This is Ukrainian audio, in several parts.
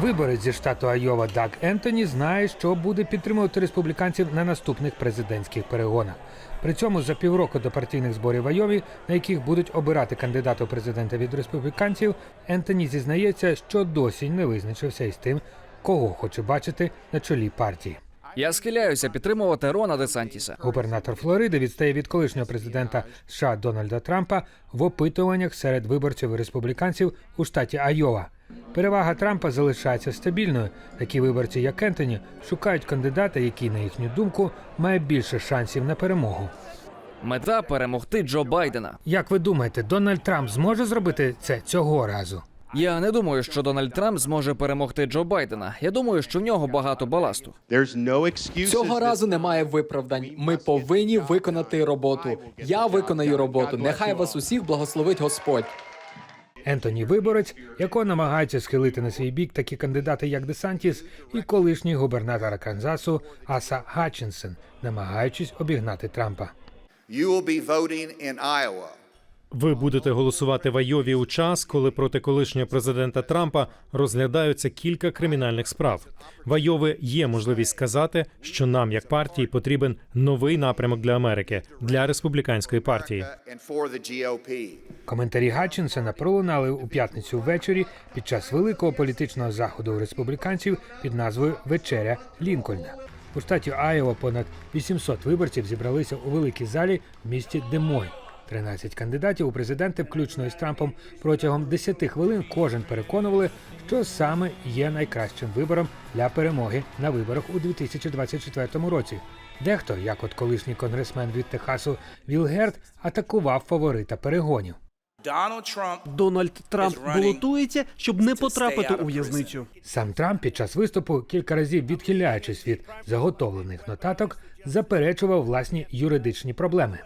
Виборець зі штату Айова Даг Ентоні знає, що буде підтримувати республіканців на наступних президентських перегонах. При цьому за півроку до партійних зборів в Айові, на яких будуть обирати кандидата у президента від республіканців, Ентоні зізнається, що досі не визначився із тим, кого хоче бачити на чолі партії. Я схиляюся підтримувати Рона Десантіса. Губернатор Флориди відстає від колишнього президента США Дональда Трампа в опитуваннях серед виборців і республіканців у штаті Айова. Перевага Трампа залишається стабільною. Такі виборці, як Ентоні, шукають кандидата, який, на їхню думку, має більше шансів на перемогу. Мета перемогти Джо Байдена. Як ви думаєте, Дональд Трамп зможе зробити це цього разу? Я не думаю, що Дональд Трамп зможе перемогти Джо Байдена. Я думаю, що в нього багато баласту. Цього разу немає виправдань. Ми повинні виконати роботу. Я виконаю роботу. Нехай вас усіх благословить Господь. Ентоні виборець, якого намагаються схилити на свій бік такі кандидати, як Десантіс, і колишній губернатор Канзасу Аса Гатчинсон, намагаючись обігнати Трампа. You will be voting in Iowa. Ви будете голосувати в Айові у час, коли проти колишнього президента Трампа розглядаються кілька кримінальних справ. В Айові є можливість сказати, що нам, як партії, потрібен новий напрямок для Америки для республіканської партії. Коментарі Гатчинсона пролунали у п'ятницю ввечері під час великого політичного заходу республіканців під назвою Вечеря Лінкольна. У штаті Айова понад 800 виборців зібралися у великій залі в місті Демойн. 13 кандидатів у президенти, включно із Трампом, протягом 10 хвилин кожен переконували, що саме є найкращим вибором для перемоги на виборах у 2024 році. Дехто, як от колишній конгресмен від Техасу Віл Герт, атакував фаворита перегонів. Donald Trump Дональд Трамп балотується, щоб не потрапити у в'язницю. Сам Трамп під час виступу, кілька разів відхиляючись від заготовлених нотаток, заперечував власні юридичні проблеми.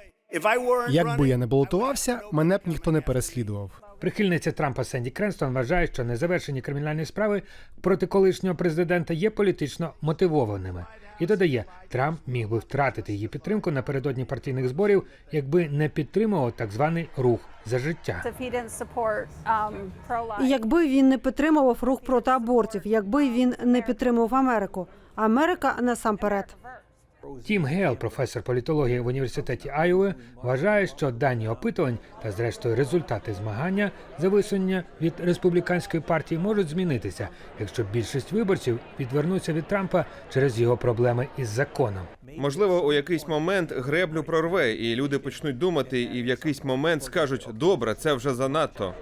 Якби я не балотувався, мене б ніхто не переслідував. Прихильниця Трампа Сенді Кренстон вважає, що незавершені кримінальні справи проти колишнього президента є політично мотивованими. І додає, Трамп міг би втратити її підтримку напередодні партійних зборів, якби не підтримував так званий рух за життя. um. Якби він не підтримував рух проти абортів, якби він не підтримував Америку, Америка насамперед. Тім Гейл, професор політології в університеті Айови, вважає, що дані опитувань та, зрештою, результати змагання за висунення від республіканської партії можуть змінитися, якщо більшість виборців відвернуться від Трампа через його проблеми із законом. Можливо, у якийсь момент греблю прорве, і люди почнуть думати, і в якийсь момент скажуть: добре, це вже занадто.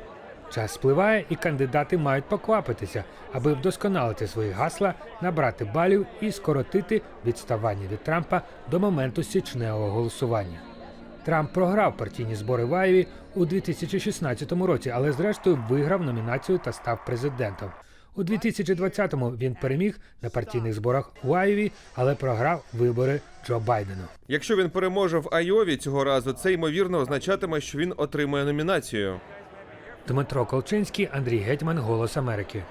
Час спливає, і кандидати мають поквапитися, аби вдосконалити свої гасла, набрати балів і скоротити відставання від Трампа до моменту січневого голосування. Трамп програв партійні збори в Айові у 2016 році, але зрештою виграв номінацію та став президентом. У 2020-му він переміг на партійних зборах у Айові, але програв вибори Джо Байдену. Якщо він переможе в Айові цього разу, це ймовірно означатиме, що він отримує номінацію. Дмитро Колчинський, Андрій Гетьман, Голос Америки.